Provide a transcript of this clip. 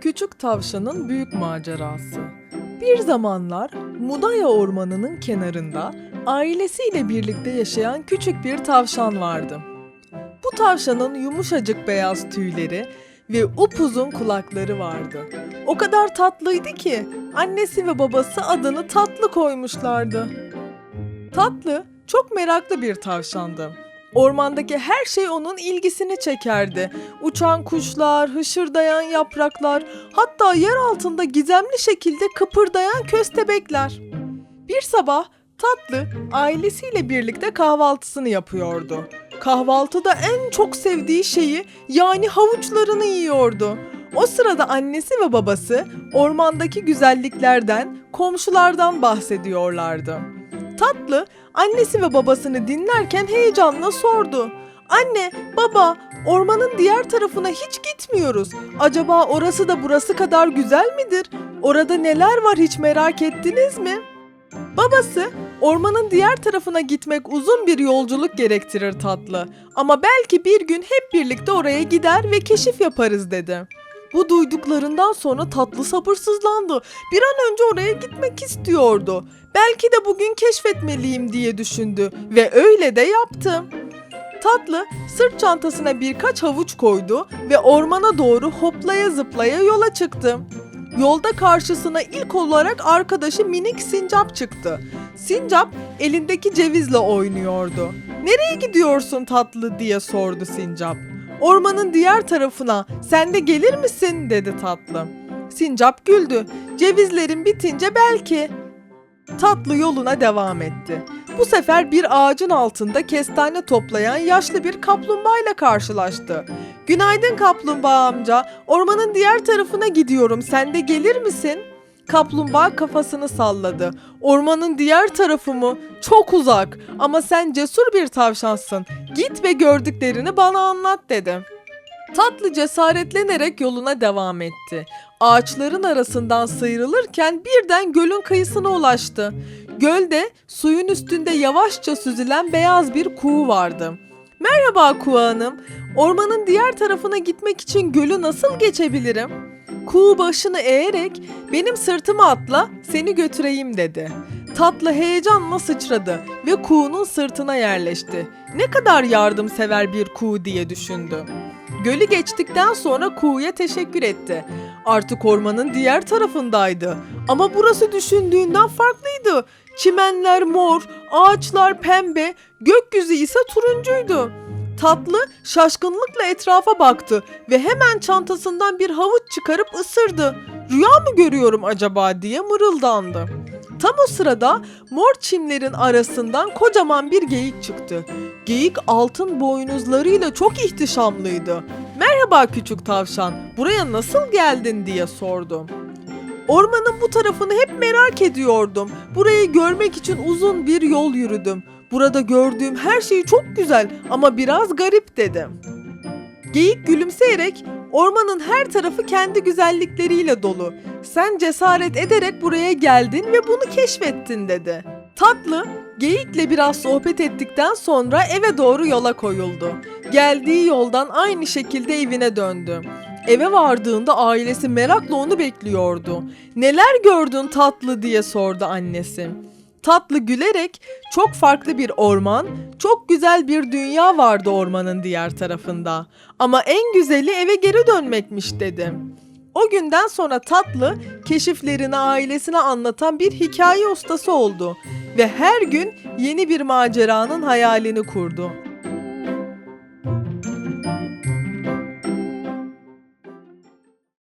Küçük tavşanın büyük macerası. Bir zamanlar Mudanya ormanının kenarında ailesiyle birlikte yaşayan küçük bir tavşan vardı. Bu tavşanın yumuşacık beyaz tüyleri ve upuzun kulakları vardı. O kadar tatlıydı ki annesi ve babası adını Tatlı koymuşlardı. Tatlı çok meraklı bir tavşandı. Ormandaki her şey onun ilgisini çekerdi. Uçan kuşlar, hışırdayan yapraklar, hatta yer altında gizemli şekilde kıpırdayan köstebekler. Bir sabah Tatlı ailesiyle birlikte kahvaltısını yapıyordu. Kahvaltıda en çok sevdiği şeyi yani havuçlarını yiyordu. O sırada annesi ve babası ormandaki güzelliklerden, komşulardan bahsediyorlardı. Tatlı annesi ve babasını dinlerken heyecanla sordu. Anne, baba, ormanın diğer tarafına hiç gitmiyoruz. Acaba orası da burası kadar güzel midir? Orada neler var hiç merak ettiniz mi? Babası, ormanın diğer tarafına gitmek uzun bir yolculuk gerektirir tatlı. Ama belki bir gün hep birlikte oraya gider ve keşif yaparız dedi. Bu duyduklarından sonra tatlı sabırsızlandı. Bir an önce oraya gitmek istiyordu. Belki de bugün keşfetmeliyim diye düşündü ve öyle de yaptı. Tatlı sırt çantasına birkaç havuç koydu ve ormana doğru hoplaya zıplaya yola çıktı. Yolda karşısına ilk olarak arkadaşı minik Sincap çıktı. Sincap elindeki cevizle oynuyordu. "Nereye gidiyorsun tatlı?" diye sordu Sincap. "Ormanın diğer tarafına. Sen de gelir misin?" dedi tatlı. Sincap güldü. "Cevizlerin bitince belki." Tatlı yoluna devam etti. Bu sefer bir ağacın altında kestane toplayan yaşlı bir kaplumbağayla karşılaştı. Günaydın kaplumbağa amca. Ormanın diğer tarafına gidiyorum. Sen de gelir misin? Kaplumbağa kafasını salladı. Ormanın diğer tarafı mı? Çok uzak. Ama sen cesur bir tavşansın. Git ve gördüklerini bana anlat dedi. Tatlı cesaretlenerek yoluna devam etti. Ağaçların arasından sıyrılırken birden gölün kıyısına ulaştı. Gölde suyun üstünde yavaşça süzülen beyaz bir kuğu vardı. Merhaba kuğu hanım. Ormanın diğer tarafına gitmek için gölü nasıl geçebilirim? Kuğu başını eğerek benim sırtıma atla seni götüreyim dedi. Tatlı heyecanla sıçradı ve kuğunun sırtına yerleşti. Ne kadar yardımsever bir kuğu diye düşündü. Gölü geçtikten sonra kuğuya teşekkür etti. Artık ormanın diğer tarafındaydı. Ama burası düşündüğünden farklıydı. Çimenler mor, ağaçlar pembe, gökyüzü ise turuncuydu. Tatlı şaşkınlıkla etrafa baktı ve hemen çantasından bir havuç çıkarıp ısırdı. Rüya mı görüyorum acaba diye mırıldandı. Tam o sırada mor çimlerin arasından kocaman bir geyik çıktı. Geyik altın boynuzlarıyla çok ihtişamlıydı. Merhaba küçük tavşan, buraya nasıl geldin diye sordu. Ormanın bu tarafını hep merak ediyordum. Burayı görmek için uzun bir yol yürüdüm. Burada gördüğüm her şey çok güzel ama biraz garip dedim. Geyik gülümseyerek ormanın her tarafı kendi güzellikleriyle dolu. Sen cesaret ederek buraya geldin ve bunu keşfettin dedi. Tatlı geyikle biraz sohbet ettikten sonra eve doğru yola koyuldu. Geldiği yoldan aynı şekilde evine döndü. Eve vardığında ailesi merakla onu bekliyordu. Neler gördün tatlı diye sordu annesi. Tatlı gülerek çok farklı bir orman, çok güzel bir dünya vardı ormanın diğer tarafında. Ama en güzeli eve geri dönmekmiş dedi. O günden sonra Tatlı keşiflerini ailesine anlatan bir hikaye ustası oldu ve her gün yeni bir maceranın hayalini kurdu.